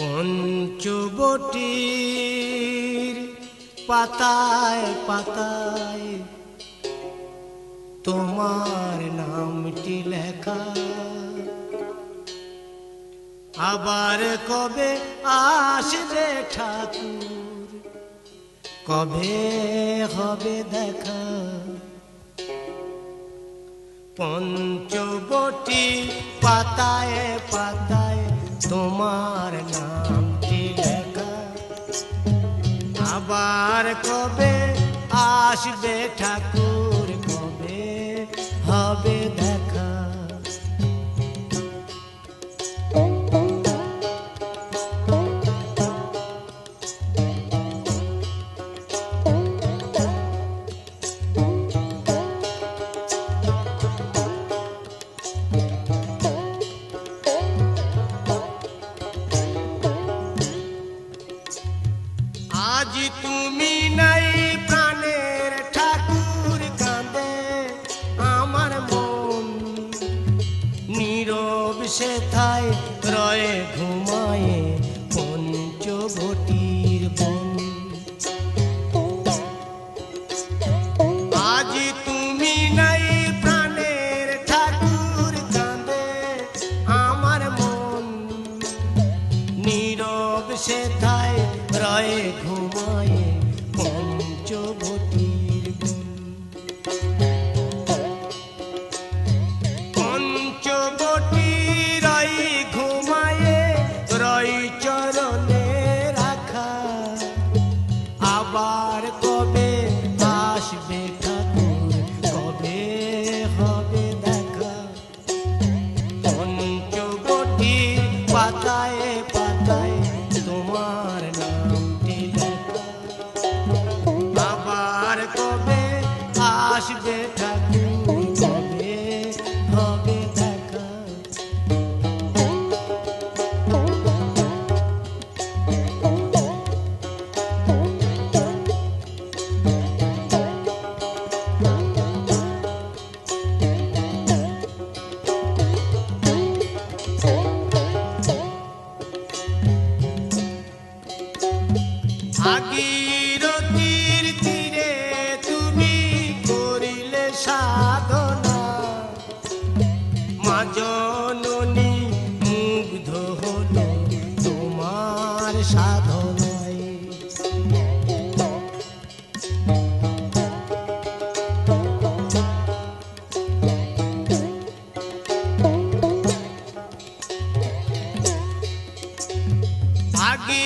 পঞ্চবটির পাতায় পাতায় তোমার নামটি লেখা। আবার কবে আসবে ঠাকুর? কবে হবে দেখা? পঞ্চবটি পাতায় পাতায় তোমার আবার কবে আসবে ঠাকুর কবে? হবে দেখা। আজ তুমি নাই ঠাকুর আমার নীরব সেথায় রয়ে ঘুমায়ে পঞ্চবটির Aqui.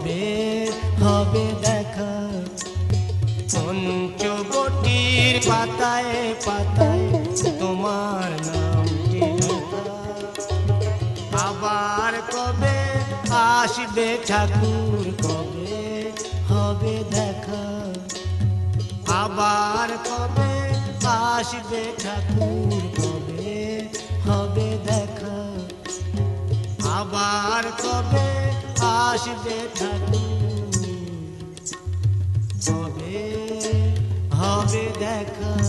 কবে হবে দেখা। পঞ্চবটির পাতায় পাতায় তোমার লেখা? আবার কবে আসবে ঠাকুর, কবে হবে দেখা? আবার কবে আসবে ঠাকুর, কবে হবে দেখা? আবার কবে আসবে ঠাকুর হবে হবে দেখা।